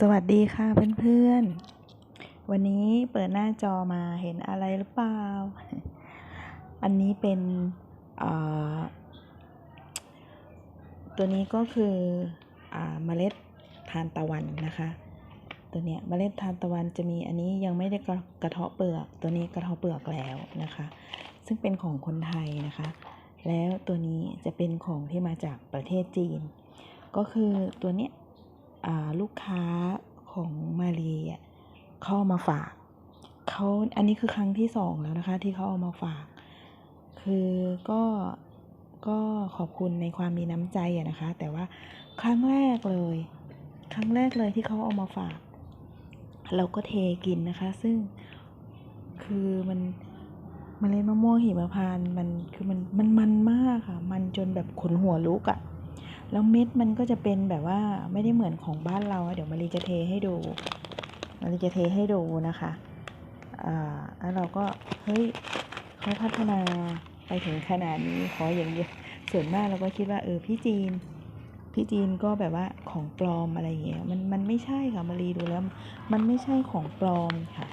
สวัสดีค่ะเพื่อนๆ วันนี้เปิดหน้าจอมาเห็นอะไรหรือเปล่า อันนี้เป็นตัวนี้ก็คืออเมล็ดทานตะวันนะคะ ตัวเนี้ยเมล็ดทานตะวันจะมีอันนี้ยังไม่ได้กระเทาะเปลือก ตัวนี้กระเทาะเปลือกแล้วนะคะ ซึ่งเป็นของคนไทยนะคะ แล้วตัวนี้จะเป็นของที่มาจากประเทศจีน ก็คือตัวเนี้ย ลูกค้าของมารีอะเขาเอามาฝากเขาอันนี้คือครั้งที่สองแล้วนะคะ ที่เขาเอามาฝาก คือก็ก็ขอบคุณในความมีน้ำใจอะนะคะ แต่ว่าครั้งแรกเลย ครั้งแรกเลยที่เขาเอามาฝาก เราก็เทกินนะคะ ซึ่งคือมันมเมล็ดมะม่วงหิมพานต์มันคือมันมันมันมากค่ะ มันจนแบบขนหัวลุกอะ แล้วเม็ดมันก็จะเป็นแบบว่าไม่ได้เหมือนของบ้านเรา เดี๋ยวมารีจะเทให้ดูมารีจะเทให้ดูนะคะอ่าแล้วเราก็เฮ้ยเขาพัฒนาไปถึงขนาดนี้ขออย่างเดียวส่วนมากเราก็คิดว่าเออพี่จีนพี่จีนก็แบบว่าของปลอมอะไรอย่างเงี้ยมันมันไม่ใช่ค่ะมารีดูแล้ว มันไม่ใช่ของปลอมค่ะ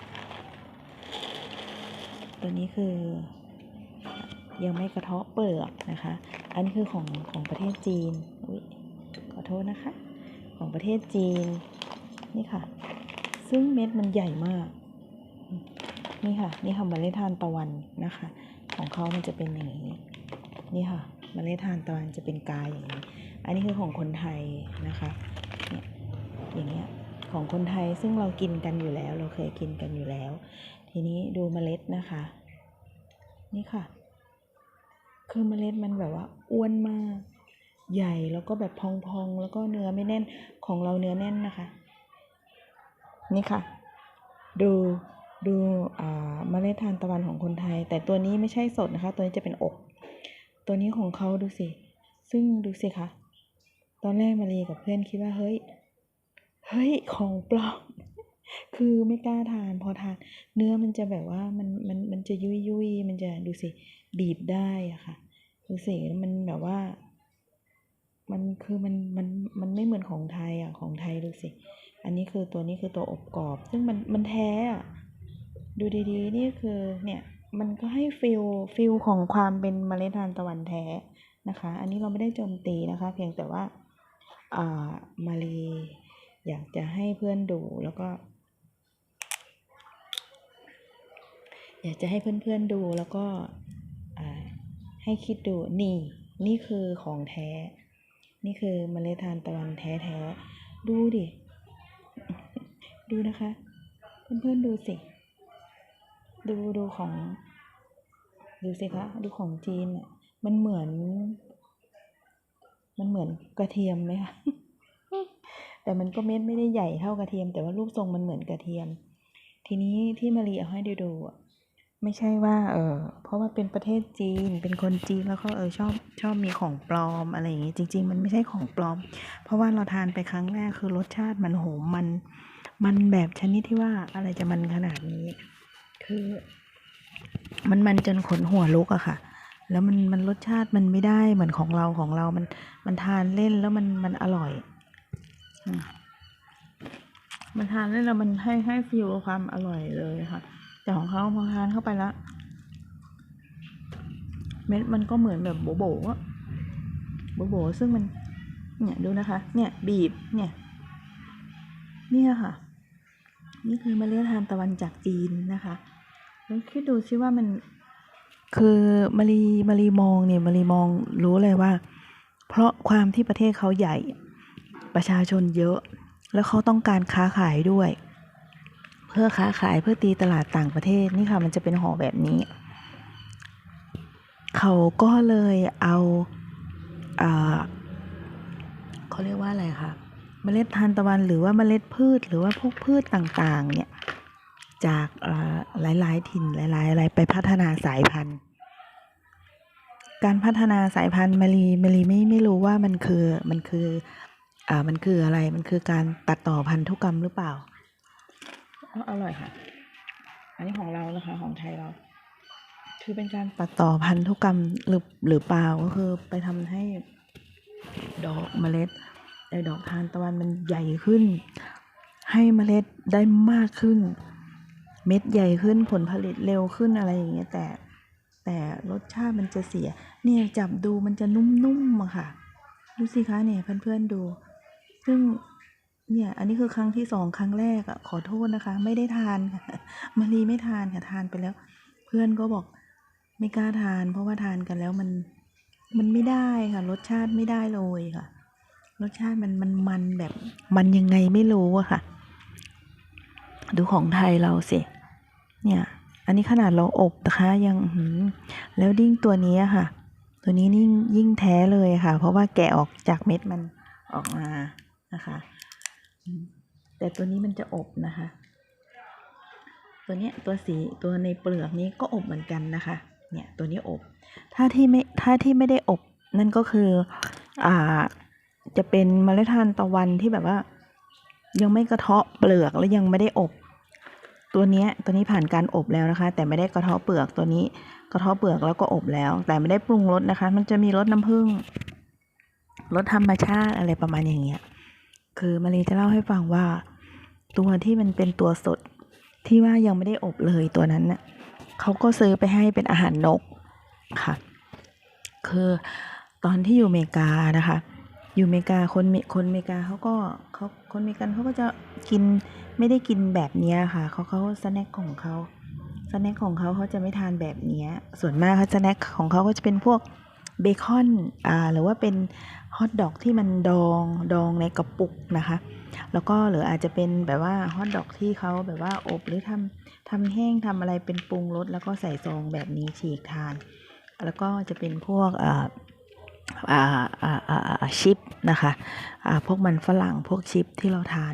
ตัวนี้คือยังไม่กระเทาะเปลือกนะคะ อันนี้คือของของประเทศจีนอุ๊ยขอโทษนะคะ ของประเทศจีน นี่ค่ะ ซึ่งเม็ดมันใหญ่มาก นี่ค่ะ นี่ค่ะเมล็ดทานตะวันนะคะ ของเขามันจะเป็นอย่างนี้ นี่ค่ะเมล็ดทานตะวันจะเป็นกายอย่างนี้ อันนี้คือของคนไทยนะคะ เนี่ยอย่างเงี้ยของคนไทยซึ่งเรากินกันอยู่แล้ว เราเคยกินกันอยู่แล้ว ทีนี้ดูเมล็ดนะคะ นี่ค่ะ คือเมล็ดมันแบบว่าอ้วนมาก ใหญ่แล้วก็แบบพองๆ แล้วก็เนื้อไม่แน่นของเราเนื้อแน่นนะคะ นี่ค่ะ ดูดูอ่าเมล็ดทานตะวันของคนไทย แต่ตัวนี้ไม่ใช่สดนะคะ ตัวนี้จะเป็นอก ตัวนี้ของเขาดูสิ ซึ่งดูสิคะตอนแรกมารีกับเพื่อนคิดว่าเฮ้ยเฮ้ยของปลอมคือไม่กล้าทานพอทาน เนื้อมันจะแบบว่ามันมันมันจะยุยยุยมันจะดูสิ บีบได้อะค่ะดูสิแล้มันแบบว่า มันคือมันมันมันไม่เหมือนของไทยอะของไทยดูสิ อันนี้คือตัวนี้คือตัวอบกรอบ ซึ่งมันมันแท้อะดูดีๆ นี่คือเนี่ยมันก็ให้ฟิลฟิลของความเป็นเมล็ดทานตะวันแท้นะคะ อันนี้เราไม่ได้โจมตีนะคะ เพียงแต่ว่าอ่ามารีอยากจะให้เพื่อนดูแล้วก็ อยากจะให้เพื่อนๆดูแล้วก็ ให้คิดดูนี่ นี่คือของแท้ นี่คือเมล็ดทานตะวันแท้ๆ ดูดิ ดูนะคะ เพื่อนๆดูสิ ดูดูของ ดูสิคะ ดูของจีนอะ มันเหมือน มันเหมือนกระเทียมไหมคะแต่มันก็เม็ดไม่ได้ใหญ่เท่ากระเทียม แต่ว่ารูปทรงมันเหมือนกระเทียม ทีนี้ที่มารีเอาให้ดูดูอะ ไม่ใช่ว่า เออเพราะว่าเป็นประเทศจีน เป็นคนจีนแล้วก็เออชอบชอบมีของปลอมอะไรอย่างงี้ จริง ๆ มันไม่ใช่ของปลอม เพราะว่าเราทานไปครั้งแรกคือรสชาติมันโหมมัน มันแบบชนิดที่ว่าอะไรจะมันขนาดนี้ คือ มันมันจนขนหัวลุกอะค่ะ แล้วมันมันรสชาติมันไม่ได้เหมือนของเราของเรา มันมันทานเล่นแล้วมันมันอร่อยมมันทานเล่นแล้วมันให้ให้ฟีลความอร่อยเลยค่ะ แต่ของเขาพอทานเข้าไปแล้ว เม็ดมันก็เหมือนแบบโบโบะโบโบซึ่งมัน เนี่ยดูนะคะ เนี่ยบีบ เนี่ย เนี่ยค่ะ นี่คือเมล็ดทานตะวันจากจีนนะคะ แล้วคิดดูซิว่ามัน คือมารีมารีมองเนี่ยมารีมองรู้เลยว่า เพราะความที่ประเทศเขาใหญ่ ประชาชนเยอะ แล้วเขาต้องการค้าขายด้วย เพื่อค้าขายเพื่อตีตลาดต่างประเทศนี่ค่ะ มันจะเป็นห่อแบบนี้ เขาก็เลยเอาเขาเรียกว่าอะไรคะเมล็ดทานตะวันหรือว่าเมล็ดพืชหรือว่าพวกพืชต่างๆ เนี่ย จากหลายๆถิ่นหลายๆอะไรไปพัฒนาสายพันธุ์ การพัฒนาสายพันธุ์มารีมารีไม่ไม่รู้ว่ามันคือมันคืออ่ามันคืออะไรมันคือการตัดต่อพันธุกรรมหรือเปล่า อร่อยค่ะ อันนี้ของเรานะคะ ของไทยเรา คือเป็นการตัดต่อพันธุกรรมหรือหรือเปล่าก็คือไปทำให้ดอกเมล็ดไอ้ดอกทานตะวันมันใหญ่ขึ้น ให้เมล็ดได้มากขึ้น เม็ดใหญ่ขึ้นผลผลิตเร็วขึ้นอะไรอย่างเงี้ยแต่แต่รสชาติมันจะเสีย เนี่ยจับดูมันจะนุ่มๆอะค่ะ ดูสิคะเนี่ยเพื่อนๆดู ซึ่ง เนี่ย อันนี้คือครั้งที่สองครั้งแรกอะขอโทษนะคะ ไม่ได้ทานค่ะมารีไม่ทานค่ะทานไปแล้ว เพื่อนก็บอกไม่กล้าทาน เพราะว่าทานกันแล้วมันมันไม่ได้ค่ะ รสชาติไม่ได้เลยค่ะ รสชาติมันมันมันแบบ มันยังไงไม่รู้อะค่ะ ดูของไทยเราสิ เนี่ย อันนี้ขนาดเราอบนะคะ ยังแล้วดิ้งตัวนี้ค่ะ ตัวนี้นี่ยิ่งแท้เลยค่ะ เพราะว่าแกะออกจากเม็ดมันออกมานะคะ แต่ตัวนี้มันจะอบนะคะ ตัวเนี้ยตัวสีตัวในเปลือกนี้ก็อบเหมือนกันนะคะ เนี่ยตัวนี้อบ ถ้าที่ไม่ถ้าที่ไม่ได้อบนั่นก็คืออ่าจะเป็นเมล็ดทานตะวันที่แบบว่า ยังไม่กระเทาะเปลือกและยังไม่ได้อบ ตัวเนี้ยตัวนี้ผ่านการอบแล้วนะคะ แต่ไม่ได้กระเทาะเปลือกตัวนี้กระเทาะเปลือกแล้วก็อบแล้ว แต่ไม่ได้ปรุงรสนะคะ มันจะมีรสน้ำผึ้งรสธรรมชาติอะไรประมาณอย่างเงี้ย คือมารีจะเล่าให้ฟังว่า ตัวที่มันเป็นตัวสดที่ว่ายังไม่ได้อบเลยตัวนั้นน่ะเขาก็ซื้อไปให้เป็นอาหารนกค่ะ คือตอนที่อยู่อเมริกานะคะ อยู่อเมริกาคนเมคนอเมริกาเขาก็เขาคนอเมริกันเขาก็จะกินไม่ได้กินแบบเนี้ยค่ะเขาเขาสแน็คของเขาสแน็คของเขาเขาจะไม่ทานแบบเนี้ยส่วนมากเขาสแน็คของเขาก็จะเป็นพวก เบคอนอ่าหรือว่าเป็นฮอทดอกที่มันดองดองในกระปุกนะคะ แล้วก็หรืออาจจะเป็นแบบว่าฮอทดอกที่เขาแบบว่าอบหรือทำทำแห้งทำอะไรเป็นปรุงรสแล้วก็ใส่ซองแบบนี้ฉีกทาน แล้วก็จะเป็นพวกอ่าชิปนะคะพวกมันฝรั่งพวกชิปที่เราทาน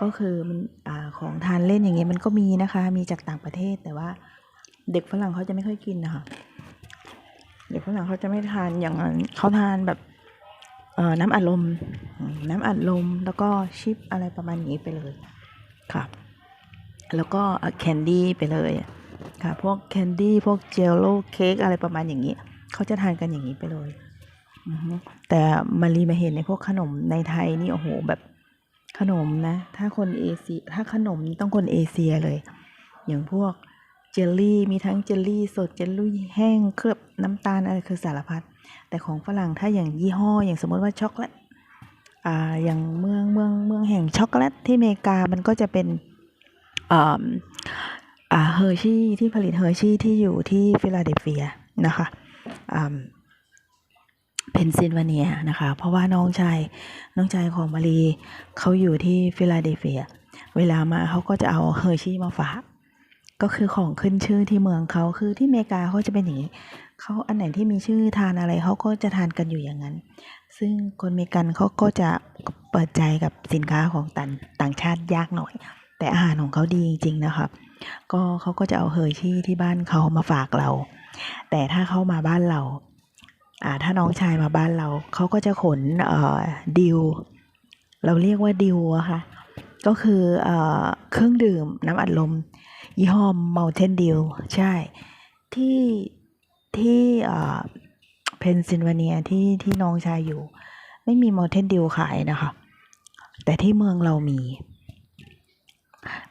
ก็คือมันอของทานเล่นอย่างเงี้ยมันก็มีนะคะ มีจากต่างประเทศแต่ว่าเด็กฝรั่งเขาจะไม่ค่อยกินนะคะ เด็กฝรั่งเขาจะไม่ทานอย่างนั้นเขาทานแบบเอ่อน้ำอัดลม น้ำอัดลมแล้วก็ชิปอะไรประมาณนี้ไปเลยค่ะแล้วก็แคนดี้ไปเลยค่ะพวกแคนดี้พวกเจลโล่เค้กอะไรประมาณอย่างนี้เขาจะทานกันอย่างนี้ไปเลยแต่มารีมาเห็นในพวกขนมในไทยนี่โอ้โหแบบขนมนะ ถ้าคนเอเชียถ้าขนมต้องคนเอเชียเลย อย่างพวก เจลลี่ มีทั้งเจลลี่สด เจลลี่แห้ง เคลือบน้ำตาลอะไรคือสารพัด แต่ของฝรั่งถ้าอย่างยี่ห้อ อย่างสมมติว่าช็อกโกแลต อ่า อย่างเมืองเมืองเมืองแห่งช็อกโกแลตที่อเมริกา มันก็จะเป็นอ่าอ่าเฮอร์ชี่ที่ผลิตเฮอร์ชี่ที่อยู่ที่ฟิลาเดลเฟียนะคะอ่าเพนซิลเวเนียนะคะ เพราะว่าน้องชายน้องชายของมารีเขาอยู่ที่ฟิลาเดลเฟีย เวลามาเขาก็จะเอาเฮอร์ชี่มาฝาก ก็คือของขึ้นชื่อที่เมืองเขาคือที่อเมริกาเขาจะเป็นอย่างนี้เขาอันไหนที่มีชื่อทานอะไรเขาก็จะทานกันอยู่อย่างนั้น ซึ่งคนอเมริกันเขาก็จะเปิดใจกับสินค้าของต่างต่างชาติยากหน่อย แต่อาหารของเขาดีจริงๆนะคะก็เขาก็จะเอาเฮอร์ชี่ที่บ้านเขามาฝากเรา แต่ถ้าเขามาบ้านเราอ่าถ้าน้องชายมาบ้านเราเขาก็จะขนเอ่อดิวเราเรียกว่าดิวอะค่ะก็คือเอ่อเครื่องดื่มน้ำอัดลม ยี่ห้อ Mountain Dew ใช่ ที่ที่เอ่อเพนซิลเวเนียที่ที่น้องชายอยู่ ไม่มี Mountain Dew ขายนะคะ แต่ที่เมืองเรามี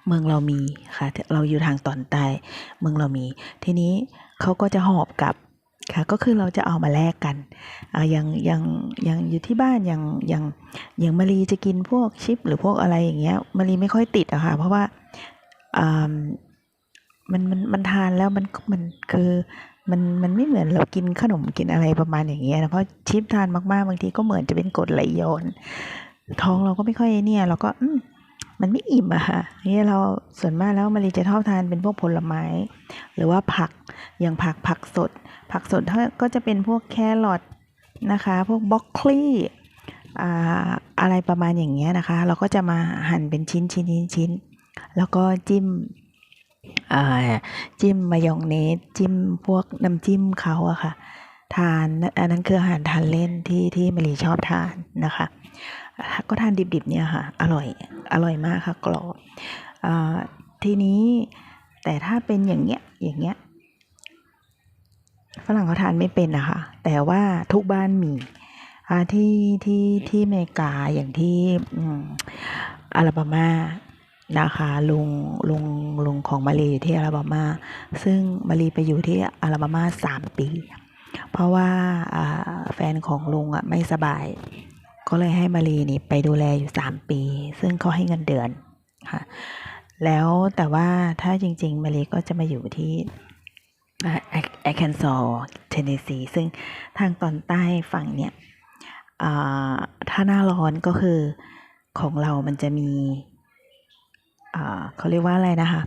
เมืองเรามีค่ะ เราอยู่ทางตอนใต้เมืองเรามี ทีนี้เขาก็จะหอบกลับค่ะก็คือเราจะเอามาแลกกันอ่าอย่างอย่างอย่างอยู่ที่บ้านอย่างอย่างอย่างมารีจะกินพวกชิป หรือพวกอะไรอย่างเงี้ยมารีไม่ค่อยติดอะค่ะเพราะว่าอ่า มันมันมันทานแล้วมันมันคือมันมันไม่เหมือนเรากินขนมกินอะไรประมาณอย่างเงี้ยนะเพราะชิปทานมากๆบางทีก็เหมือนจะเป็นกรดไหลย้อนท้องเราก็ไม่ค่อยเนี่ยเราก็อืมันไม่อิ่มอะค่ะนี่เราส่วนมากแล้วมารีจะชอบทานเป็นพวกผลไม้ หรือว่าผักอย่างผักผักสด ผักสดก็จะเป็นพวกแครอทนะคะ พวกบรอกคลีอ่าอะไรประมาณอย่างเงี้ยนะคะ เราก็จะมาหั่นเป็นชิ้นชิ้นชิ้นชิ้นแล้วก็จิ้ม จิ้มมายองเนสจิ้มพวกน้ำจิ้มเขาอะค่ะ ทานอันนั้นคืออาหารทานเล่นที่ที่มารีชอบทานนะคะ ก็ทานดิบๆเนี่ยค่ะ อร่อยอร่อยมากค่ะกรอบทีนี้แต่ถ้าเป็นอย่างเงี้ยอย่างเงี้ยฝรั่งเขาทานไม่เป็นนะคะ แต่ว่าทุกบ้านมีที่ที่ที่อเมริกาอย่างที่อลาบามา นะคะลุงลุงลุงของมารีอยู่ที่อลาบามา ซึ่งมารีไปอยู่ที่อลาบามาสามปี เพราะว่าแฟนของลุงอะไม่สบาย ก็เลยให้มารีนี่ไปดูแลอยู่สามปี ซึ่งเขาให้เงินเดือนค่ะแล้วแต่ว่าถ้าจริง ๆ มารีก็จะมาอยู่ที่แอคเคนซอเทนเนซีซึ่งทางตอนใต้ฝั่งเนี่ยถ้าหน้าร้อนก็คือของเรามันจะมี เขาเรียกว่าอะไรนะคะ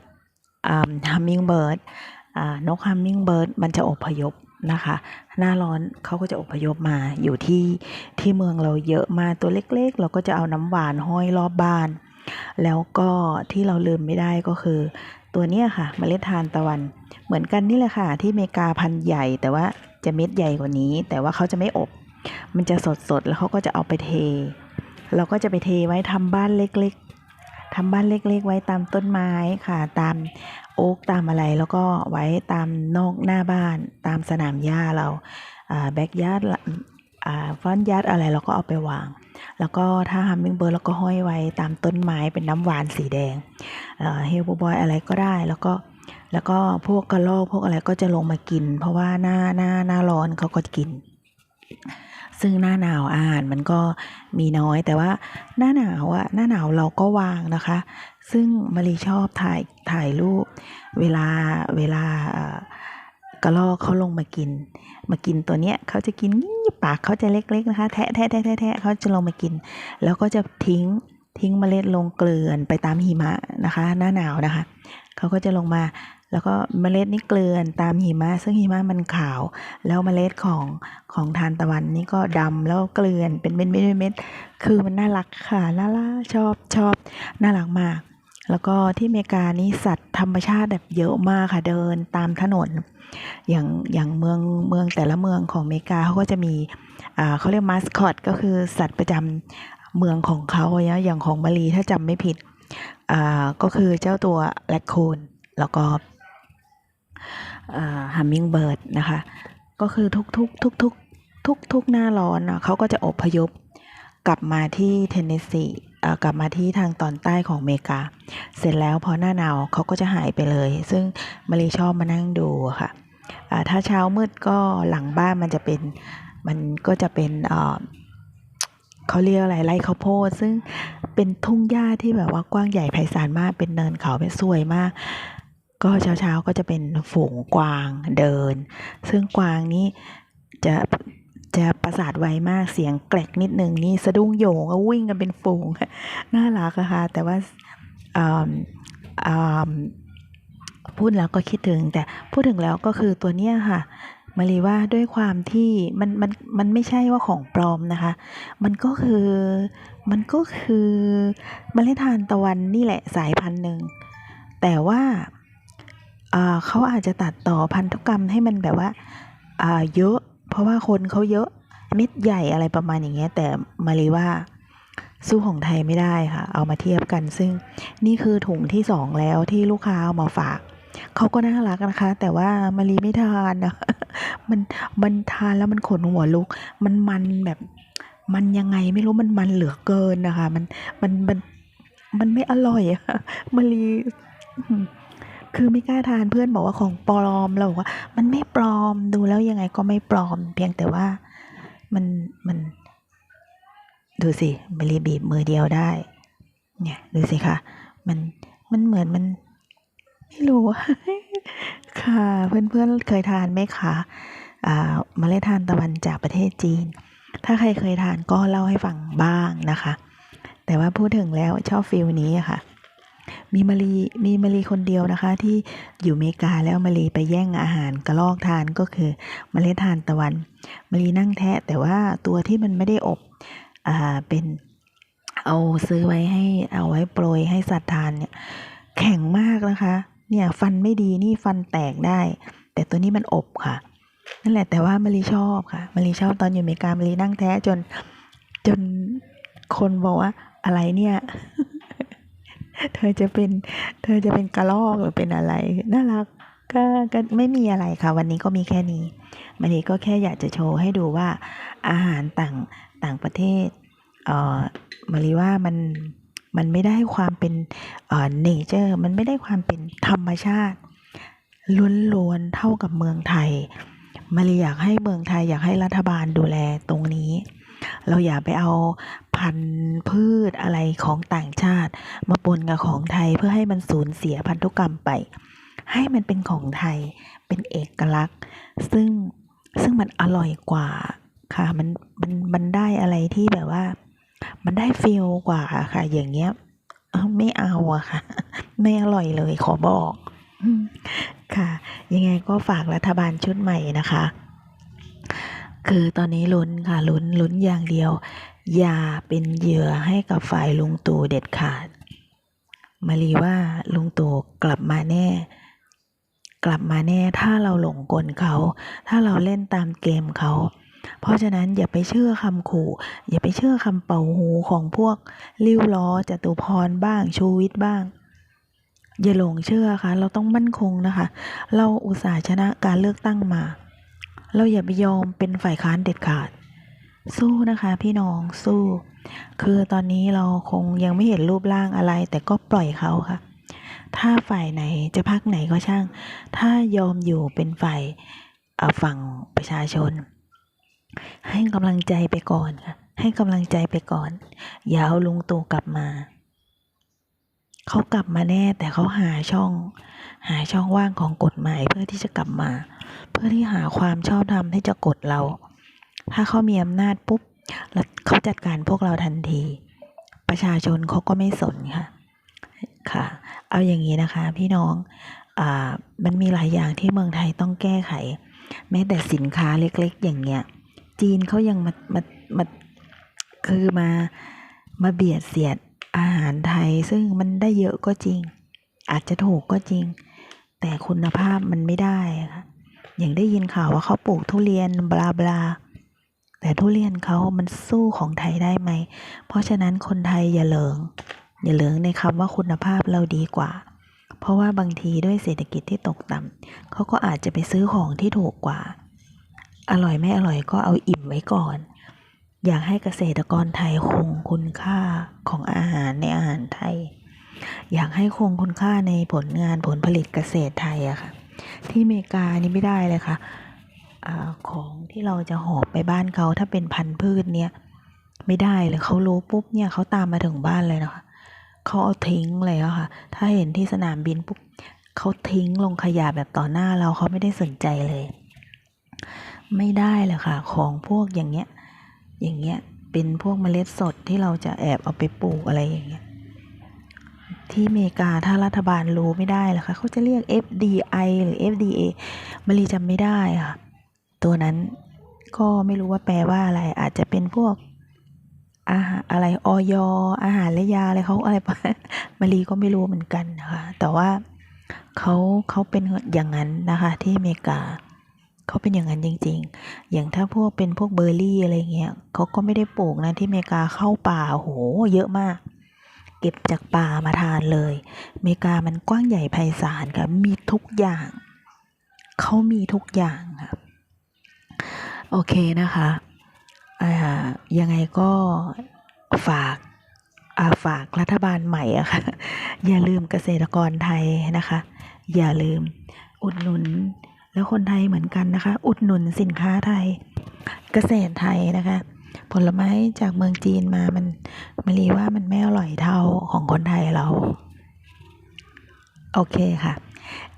ฮัมมิงเบิร์ดนกฮัมมิงเบิร์ดมันจะอพยพนะคะ หน้าร้อนเขาก็จะอพยพมาอยู่ที่ที่เมืองเราเยอะมาตัวเล็กๆ เราก็จะเอาน้ำหวานห้อยรอบบ้าน แล้วก็ที่เราลืมไม่ได้ก็คือ ตัวเนี้ค่ะเมล็ดทานตะวัน เหมือนกันนี่แหละค่ะ ที่อเมริกาพันธุ์ใหญ่แต่ว่าจะเม็ดใหญ่กว่านี้ แต่ว่าเขาจะไม่อบ มันจะสดๆ แล้วเขาก็จะเอาไปเท เราก็จะไปเทไว้ทำบ้านเล็กๆ ทำบ้านเล็กๆ ไว้ตามต้นไม้ค่ะ ตามโอ๊กตามอะไรแล้วก็ไว้ตามนอกหน้าบ้าน ตามสนามหญ้าเราแบ็กยาร์ดฟอนยาร์ดอะไรเราก็เอาไปวาง แล้วก็ถ้าฮัมมิงเบิร์ดเราก็ห้อยไว้ตามต้นไม้เป็นน้ำหวานสีแดงเฮลบูบอยอะไรก็ได้แล้วก็แล้วก็พวกกระรอกพวกอะไรก็จะลงมากิน เพราะว่าหน้าหน้าหน้าร้อนเขาก็กิน ซึ่งหน้าหนาวอาหารมันก็มีน้อยแต่ว่าหน้าหนาวอะหน้าหนาวเราก็วางนะคะ ซึ่งมารีชอบถ่ายถ่ายรูป เวลาเวลากระรอกเขาลงมากิน มากินตัวเนี้ยเขาจะกินปากเขาจะเล็กๆนะคะ แทะแทะแทะแทะแทะเขาจะลงมากิน แล้วก็จะทิ้งทิ้งเมล็ดลงเกลื่อนไปตามหิมะนะคะ หน้าหนาวนะคะเขาก็จะลงมา แล้วก็เมล็ดนี่เกลื่อนตามหิมะ ซึ่งหิมะมันขาว แล้วเมล็ดของของทานตะวันนี่ก็ดำแล้วเกลื่อนเป็นเม็ดเม็ดเม็ดคือมันน่ารักค่ะน่ารักชอบชอบน่ารักมาก แล้วก็ที่อเมริกานี่สัตว์ธรรมชาติแบบเยอะมากค่ะเดินตามถนน อย่างอย่างเมืองเมืองแต่ละเมืองของอเมริกาเขาก็จะมีอ่าเขาเรียกมาสคอตก็คือสัตว์ประจำเมืองของเขาเนี่ยอย่างของมารีถ้าจำไม่ผิดอ่าก็คือเจ้าตัวแรคคูนแล้วก็ ฮัมมิงเบิร์ดนะคะ ก็คือทุกๆทุกทุกทุกทุกทุกหน้าร้อนเขาก็จะอพยพกลับมาที่เทนเนสซีกลับมาที่ทางตอนใต้ของอเมริกา เสร็จแล้วพอหน้าหนาวเขาก็จะหายไปเลย ซึ่งมารีชอบมานั่งดูค่ะถ้าเช้ามืดก็หลังบ้านมันจะเป็นมันก็จะเป็นเขาเรียกอะไรไร่ข้าวโพดซึ่งเป็นทุ่งหญ้าที่แบบว่ากว้างใหญ่ไพศาลมากเป็นเนินเขาเป็นสวยมาก ก็เช้าเช้าก็จะเป็นฝูงกวางเดิน ซึ่งกวางนี้จะจะประสาทไวมากเสียงแกลกนิดนึงนี่สะดุ้งโยงวิ่งกันเป็นฝูงน่ารักอะค่ะแต่ว่าพูดแล้วก็คิดถึง แต่พูดถึงแล้วก็คือตัวเนี้ยค่ะมารีว่าด้วยความที่มันมันมันไม่ใช่ว่าของปลอมนะคะ มันก็คือมันก็คือเมล็ดทานตะวันนี่แหละสายพันธุ์หนึ่งแต่ว่า เขาอาจจะตัดต่อพันธุกรรมให้มันแบบว่าเยอะ เพราะว่าคนเขาเยอะเม็ดใหญ่อะไรประมาณอย่างเงี้ย แต่มารีว่าสู้ของไทยไม่ได้ค่ะ เอามาเทียบกัน ซึ่งนี่คือถุงที่สองแล้วที่ลูกค้าเอามาฝาก เขาก็น่ารักนะคะ แต่ว่ามารีไม่ทานนะ มัน มันทานแล้วมันขนหัวลุก มันมันแบบมันยังไงไม่รู้มันมันเหลือเกินนะคะ มัน มัน มัน มันไม่อร่อยอะมารี คือไม่กล้าทานเพื่อนบอกว่าของปลอมเราบอกว่า มันไม่ปลอมดูแล้วยังไงก็ไม่ปลอม เพียงแต่ว่ามันมัน ดูสิมารีบีบมือเดียวได้ เนี่ยดูสิค่ะมันมันเหมือนมันไม่รู้ค่ะเพื่อนๆเคยทานไหมคะอ่าเมล็ดทานตะวันจากประเทศจีน ถ้าใครเคยทานก็เล่าให้ฟังบ้างนะคะ แต่ว่าพูดถึงแล้วชอบฟิลนี้ค่ะ มีมารีมีมารีคนเดียวนะคะ ที่อยู่อเมริกาแล้วมารีไปแย่งอาหารกระลอกทานก็คือเมล็ดทานตะวันมารีนั่งแทะแต่ว่าตัวที่มันไม่ได้อบอ่าเป็นเอาซื้อไว้ให้เอาไว้โปรยให้สัตว์ทานเนี่ยแข็งมากนะคะ เนี่ยฟันไม่ดีนี่ฟันแตกได้ แต่ตัวนี้มันอบค่ะ นั่นแหละแต่ว่ามารีชอบค่ะมารีชอบตอนอยู่อเมริกามารีนั่งแท้จนจนคนบอกว่าอะไรเนี่ย เธอจะเป็น เธอจะเป็นกระลอกหรือเป็นอะไร น่ารักก็ก็ไม่มีอะไรค่ะ วันนี้ก็มีแค่นี้มารีก็แค่อยากจะโชว์ให้ดูว่าอาหารต่างต่างประเทศเอ่อมารีว่ามันมันไม่ได้ความเป็นเอ่อเนเจอร์มันไม่ได้ความเป็นธรรมชาติล้วนๆเท่ากับเมืองไทยมาเลยอยากให้เมืองไทยอยากให้รัฐบาลดูแลตรงนี้ เราอย่าไปเอาพันธุ์พืชอะไรของต่างชาติ มาปนกับของไทยเพื่อให้มันสูญเสียพันธุกรรมไป ให้มันเป็นของไทยเป็นเอกลักษณ์ ซึ่งซึ่งมันอร่อยกว่าค่ะมันมันมันได้อะไรที่แบบว่า มันได้ฟีลกว่าค่ะ อย่างเงี้ยไม่เอาอะค่ะ ไม่อร่อยเลยขอบอกค่ะ ยังไงก็ฝากรัฐบาลชุดใหม่นะคะ คือตอนนี้ลุ้นค่ะลุ้นลุ้นอย่างเดียว อย่าเป็นเหยื่อให้กับฝ่ายลุงตู่เด็ดขาด มารีว่าลุงตู่กลับมาแน่ กลับมาแน่ถ้าเราหลงกลเขา ถ้าเราเล่นตามเกมเขา เพราะฉะนั้นอย่าไปเชื่อคำขู่ อย่าไปเชื่อคำเป่าหูของพวกลิ้วล้อจตุพรบ้างชูวิทย์บ้างอย่าหลงเชื่อค่ะ เราต้องมั่นคงนะคะ เราอุตส่าห์ชนะการเลือกตั้งมา เราอย่าไปยอมเป็นฝ่ายค้านเด็ดขาด สู้นะคะ พี่น้องสู้ คือตอนนี้เราคงยังไม่เห็นรูปร่างอะไร แต่ก็ปล่อยเขาค่ะ ถ้าฝ่ายไหนจะพักไหนก็ช่าง ถ้ายอมอยู่เป็นฝ่ายฝั่งประชาชน ให้กำลังใจไปก่อนค่ะ ให้กำลังใจไปก่อน อย่าเอาลุงตู่กลับมาเขากลับมาแน่แต่เขาหาช่อง หาช่องว่างของกฎหมายเพื่อที่จะกลับมา เพื่อที่หาความชอบธรรมที่จะกดเรา ถ้าเขามีอำนาจปุ๊บแล้วเขาจัดการพวกเราทันที ประชาชนเขาก็ไม่สนค่ะค่ะ เอาอย่างนี้นะคะ พี่น้องอ่ามันมีหลายอย่างที่เมืองไทยต้องแก้ไข แม้แต่สินค้าเล็กๆ อย่างเงี้ย จีนเขายังมามามาคือมามาเบียดเสียดอาหารไทย ซึ่งมันได้เยอะก็จริง อาจจะถูกก็จริง แต่คุณภาพมันไม่ได้ค่ะ อย่างได้ยินข่าวว่าเขาปลูกทุเรียนบลาบลาแต่ทุเรียนเขามันสู้ของไทยได้ไหม เพราะฉะนั้นคนไทยอย่าเหลิง อย่าเหลิงในคำว่าคุณภาพเราดีกว่า เพราะว่าบางทีด้วยเศรษฐกิจที่ตกต่ำเขาก็อาจจะไปซื้อของที่ถูกกว่า อร่อยไม่อร่อยก็เอาอิ่มไว้ก่อน อยากให้เกษตรกรไทยคงคุณค่าของอาหารในอาหารไทย อยากให้คงคุณค่าในผลงานผลผลิตเกษตรไทยอะค่ะ ที่อเมริกานี่ไม่ได้เลยค่ะอของที่เราจะหอบไปบ้านเขาถ้าเป็นพันธุ์พืชเนี่ยไม่ได้เลยเขารู้ปุ๊บเนี่ยเขาตามมาถึงบ้านเลยนะคะเขาเอาทิ้งเลยอะค่ะ ถ้าเห็นที่สนามบินปุ๊บเขาทิ้งลงขยะแบบต่อหน้าเราเขาไม่ได้สนใจเลย ไม่ได้เลยค่ะ ของพวกอย่างเงี้ย อย่างเงี้ยเป็นพวกเมล็ดสดที่เราจะแอบเอาไปปลูกอะไรอย่างเงี้ย ที่อเมริกาถ้ารัฐบาลรู้ไม่ได้หรอค่ะเขาจะเรียก FDI หรือ FDA มารีจำไม่ได้ค่ะตัวนั้นก็ไม่รู้ว่าแปลว่าอะไร อาจจะเป็นพวกอาหารอะไรออยอาหารและยาอะไรเขาอะไรมารีก็ไม่รู้เหมือนกันนะคะแต่ว่าเขาเขาเป็นอย่างนั้นนะคะ ที่อเมริกาเขาเป็นอย่างนั้นจริง ๆ อย่างถ้าพวกเป็นพวกเบอร์รี่อะไรเงี้ยเขาก็ไม่ได้ปลูกนะที่อเมริกาเข้าป่าโหเยอะมาก เก็บจากป่ามาทานเลยอเมริกามันกว้างใหญ่ไพศาลค่ะมีทุกอย่างเขามีทุกอย่างค่ะโอเคนะคะยังไงก็ฝากาฝากรัฐบาลใหม่อะค่ะ อย่าลืมเกษตรกรไทยนะคะ อย่าลืมอุดหนุนแล้วคนไทยเหมือนกันนะคะ อุดหนุนสินค้าไทย เกษตรไทยนะคะ ผลไม้จากเมืองจีนมามันมารีว่ามันไม่อร่อยเท่าของคนไทยเรา โอเคค่ะ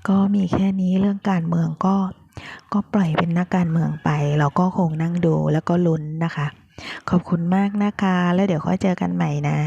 ก็มีแค่นี้เรื่องการเมืองก็ก็ปล่อยเป็นนักการเมืองไป เราก็คงนั่งดูแล้วก็ลุ้นนะคะ ขอบคุณมากนะคะ แล้วเดี๋ยวค่อยเจอกันใหม่นะ